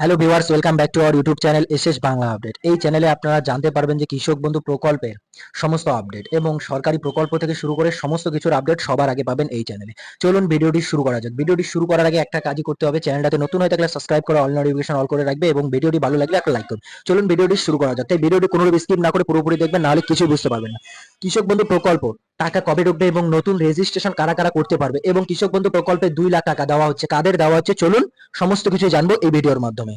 Hello viewers welcome back to our YouTube channel SS Bangla update এই চ্যানেলে আপনারা জানতে পারবেন যে কৃষক বন্ধু প্রকল্পের সমস্ত আপডেট এবং সরকারি প্রকল্প থেকে শুরু করে সমস্ত কিছুর আপডেট সবার আগে পাবেন এই চ্যানেলে চলুন ভিডিওটি শুরু করা যাক। ভিডিওটি শুরু করার আগে একটা কাজই করতে হবে। চ্যানেলটাতে নতুন হয়ে থাকলে সাবস্ক্রাইব করে অল নোটিফিকেশন অল করে রাখবে এবং ভিডিওটি ভালো লাগলে একটা লাইক করুন। চলুন ভিডিওটি শুরু করা যাক। তাই ভিডিওটি কোনো স্কিপ না করে পুরোপুরি দেখবেন, নাহলে কিছু বুঝতে পারবেন না। কৃষক বন্ধু প্রকল্প, টাকা কবে ঢুকবে এবং নতুন রেজিস্ট্রেশন কারা কারা করতে পারবে এবং কৃষক বন্ধু প্রকল্পে দুই লাখ টাকা দেওয়া হচ্ছে। কাদের দেওয়া হচ্ছে? চলুন সমস্ত কিছু জানব এই ভিডিওর মাধ্যমে।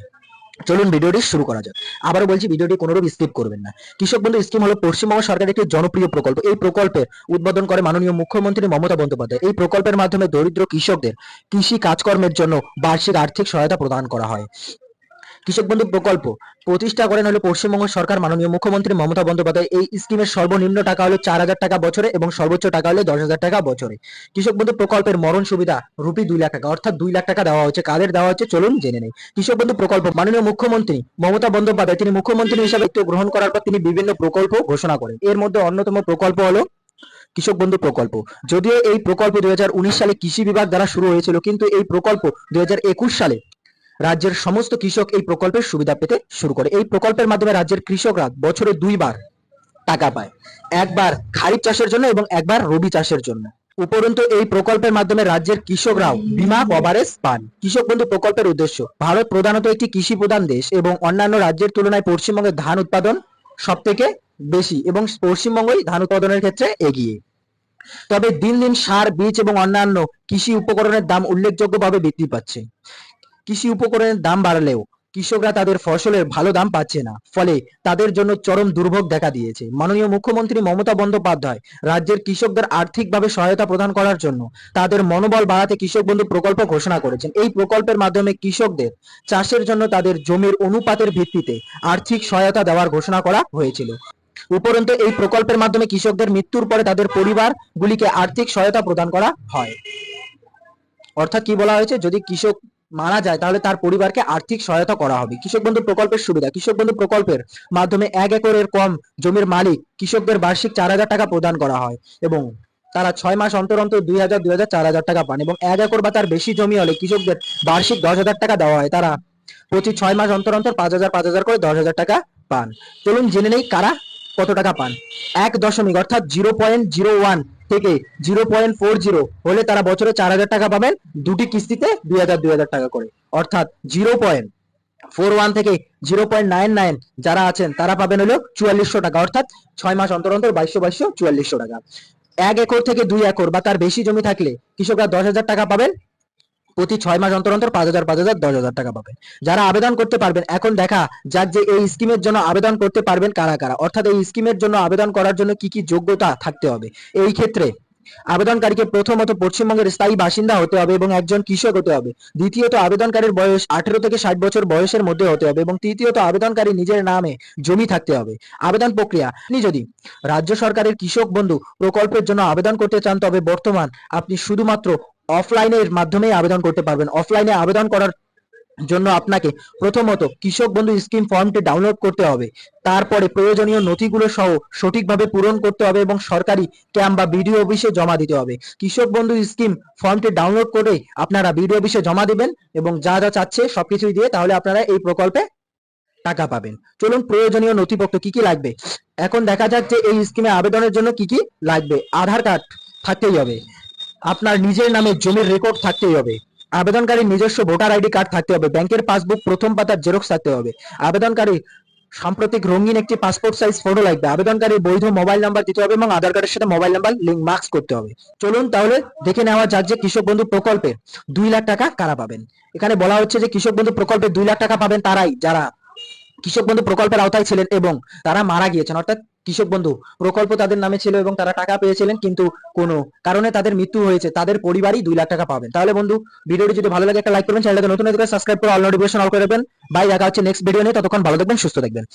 চলুন ভিডিওটি শুরু করা যাক। আবারও বলছি, ভিডিওটি কোনোরূপ স্কিপ করবেন না। কৃষক বন্ধু স্কিম হলো পশ্চিমবঙ্গ সরকারের একটি জনপ্রিয় প্রকল্প। এই প্রকল্পের উদ্বোধন করে মাননীয় মুখ্যমন্ত্রী মমতা বন্দ্যোপাধ্যায়। এই প্রকল্পের মাধ্যমে দরিদ্র কৃষকদের কৃষি কাজকর্মের জন্য বার্ষিক আর্থিক সহায়তা প্রদান করা হয়। কৃষক বন্ধু প্রকল্প। প্রতিষ্ঠা করেন হলো পশ্চিমবঙ্গ সরকার মাননীয় মুখ্যমন্ত্রী মমতা বন্দ্যোপাধ্যায়। এই স্কিমের সর্বনিম্ন টাকা হলো চার হাজার টাকা বছরে এবং সর্বোচ্চ টাকা হলো দশ হাজার টাকা বছরে। কৃষক বন্ধু প্রকল্পের মরণ সুবিধা রুপি দুই লাখ টাকা, অর্থাৎ দুই লাখ টাকা দেওয়া হচ্ছে কাদের দেওয়া হচ্ছে চলুন জেনে নেই। কৃষক বন্ধু প্রকল্প, মাননীয় মুখ্যমন্ত্রী মমতা বন্দ্যোপাধ্যায়, তিনি মুখ্যমন্ত্রী হিসাবে দায়িত্ব গ্রহণ করার পর তিনি বিভিন্ন প্রকল্প ঘোষণা করেন। এর মধ্যে অন্যতম প্রকল্প হলো কৃষক বন্ধু প্রকল্প। যদিও এই প্রকল্প দুই হাজার উনিশ সালে কৃষি বিভাগ দ্বারা শুরু হয়েছিল, কিন্তু এই প্রকল্প দুই হাজার একুশ সালে রাজ্যের সমস্ত কৃষক এই প্রকল্পের সুবিধা পেতে শুরু করে। এই প্রকল্পের মাধ্যমে রাজ্যের কৃষকরা বছরে দুইবার টাকা পায়। একবার খারিফ চাষের জন্য এবং একবার রবি চাষের জন্য। উপরন্তু এই প্রকল্পের মাধ্যমে রাজ্যের কৃষকরাও বিমা কভারেজ পান। কৃষক বন্ধু প্রকল্পের উদ্দেশ্য, ভারত প্রধানত একটি কৃষি প্রধান দেশ এবং অন্যান্য রাজ্যের তুলনায় পশ্চিমবঙ্গের ধান উৎপাদন সব থেকে বেশি এবং পশ্চিমবঙ্গই ধান উৎপাদনের ক্ষেত্রে এগিয়ে। তবে দিন দিন সার, বীজ এবং অন্যান্য কৃষি উপকরণের দাম উল্লেখযোগ্যভাবে বৃদ্ধি পাচ্ছে। কৃষি উপকরণের দাম বাড়লেও কৃষকরা তাদের ফসলের ভালো দাম পাচ্ছে না। ফলে তাদের জন্য চরম দুর্ভোগ দেখা দিয়েছে। মাননীয় মুখ্যমন্ত্রী মমতা বন্দ্যোপাধ্যায় রাজ্যের কৃষকদের আর্থিকভাবে সহায়তা প্রদান করার জন্য তাদের মনোবল বাড়াতে কৃষক বন্ধু প্রকল্প ঘোষণা করেছেন। এই প্রকল্পের মাধ্যমে কৃষকদের চাষের জন্য তাদের জমির অনুপাতের ভিত্তিতে আর্থিক সহায়তা দেওয়ার ঘোষণা করা হয়েছিল। উপরন্তু এই প্রকল্পের মাধ্যমে কৃষকদের মৃত্যুর পরে তাদের পরিবারগুলিকে আর্থিক সহায়তা প্রদান করা হয়। অর্থাৎ কি বলা হয়েছে? যদি কৃষক মারা যায়, তাহলে তার পরিবারকে আর্থিক সহায়তা করা হবে। কৃষক বন্ধু প্রকল্পের সুবিধা। কৃষক বন্ধু প্রকল্পের মাধ্যমে এক একরের কম জমির মালিক কৃষকদের বার্ষিক চার হাজার টাকা প্রদান করা হয় এবং তারা ছয় মাস অন্তর অন্তর দুই হাজার দুই হাজার, চার হাজার টাকা পান এবং এক একর বা তার বেশি জমি হলে কৃষকদের বার্ষিক দশ হাজার টাকা দেওয়া হয়। তারা প্রতি ছয় মাস অন্তর অন্তর পাঁচ হাজার পাঁচ হাজার করে দশ হাজার টাকা পান। চলুন জেনে নেই কারা কত টাকা পান। এক দশমিক অর্থাৎ জিরো পয়েন্ট জিরো ওয়ান থেকে জিরো পয়েন্ট ফোর জিরো হলে তারা বছরে চার হাজার টাকা পাবেন, দুটি কিস্তিতে দুই হাজার দুই হাজার টাকা করে। অর্থাৎ জিরো পয়েন্ট ফোর ওয়ান থেকে জিরো পয়েন্ট নাইন নাইন যারা আছেন, তারা পাবেন হলো চুয়াল্লিশশো টাকা। অর্থাৎ ছয় মাস অন্তর অন্তর বাইশশো বাইশশো, চুয়াল্লিশশো টাকা। এক একর থেকে দুই একর বা তার বেশি জমি থাকলে কৃষকরা দশ হাজার টাকা পাবেন প্রতি ছয় মাস অন্তর অন্তর পাঁচ হাজার পাঁচ হাজার, দশ হাজার টাকা পাবেন। যারা আবেদন করতে পারবেন, এখন দেখা যাক যে এই স্কিমের জন্য আবেদন করতে পারবেন কারা কারা। অর্থাৎ এই স্কিমের জন্য আবেদন করার জন্য কি কি যোগ্যতা থাকতে হবে। এই ক্ষেত্রে আবেদনকারীকে প্রথমত পশ্চিমবঙ্গের স্থায়ী বাসিন্দা হতে হবে এবং একজন কৃষক হতে হবে। দ্বিতীয়ত আবেদনকারীর বয়স আঠেরো থেকে ষাট বছর বয়সের মধ্যে হতে হবে এবং তৃতীয়ত আবেদনকারী নিজের নামে জমি থাকতে হবে। আবেদন প্রক্রিয়া, আপনি যদি রাজ্য সরকারের কৃষক বন্ধু প্রকল্পের জন্য আবেদন করতে চান, তবে বর্তমান আপনি শুধুমাত্র অফলাইনের মাধ্যমে আবেদন করতে পারবেন। অফলাইনে আবেদন করার জন্য আপনাকে প্রথমত কৃষক বন্ধু স্কিম ফর্মটি ডাউনলোড করতে হবে। তারপরে প্রয়োজনীয় নথিগুলো সহ সঠিকভাবে পূরণ করতে হবে এবং সরকারি ক্যাম্প বা বিডিও অফিসে জমা দিতে হবে। কৃষক বন্ধু স্কিম ফর্মটি ডাউনলোড করে আপনারা বিডিও অফিসে জমা দিবেন এবং যা যা চাচ্ছে সবকিছুই দিয়ে তাহলে আপনারা এই প্রকল্পে টাকা পাবেন। চলুন প্রয়োজনীয় নথিপত্র কি কি লাগবে? এখন দেখা যাক যে এই স্কিমে আবেদনের জন্য কি কি লাগবে। আধার কার্ড থাকতেই হবে। আপনার নিজের নামে জমির রেকর্ড থাকতেই হবে। আবেদনকারীর নিজস্ব ভোটার আইডি কার্ড থাকতে হবে ব্যাংকের পাসবুক প্রথম পাতার জেরক্স থাকতে হবে। আবেদনকারী সাম্প্রতিক রঙিন একটি পাসপোর্ট সাইজ ফটো লাগবে। আবেদনকারী বৈধ মোবাইল নাম্বার দিতে হবে এবং আধার কার্ডের সাথে মোবাইল নাম্বার লিঙ্ক মার্কস করতে হবে। চলুন তাহলে দেখে নেওয়া যাক যে কৃষক বন্ধু প্রকল্পে দুই লাখ টাকা কারা পাবেন। এখানে বলা হচ্ছে যে কৃষক বন্ধু প্রকল্পে দুই লাখ টাকা পাবেন তারাই, যারা কৃষক বন্ধু প্রকল্পের আওতায় ছিলেন এবং তারা মারা গিয়েছেন। অর্থাৎ কৃষক বন্ধু, প্রকল্প তাদের নামে ছিল এবং তারা টাকা পেয়েছিলেন, কিন্তু কোনো কারণে তাদের মৃত্যু হয়েছে। তাদের পরিবারই দুই লাখ টাকা পাবেন। তাহলে বন্ধু, ভিডিওটি যদি ভালো লাগে একটা লাইক করবেন, চ্যানেলটাকে নতুন সাবস্ক্রাইব করে অল নোটিফিকেশন অল করে দেবেন বাই দেখা হচ্ছে নেক্সট ভিডিও নিয়ে। ততক্ষণ ভালো থাকবেন, সুস্থ থাকবেন।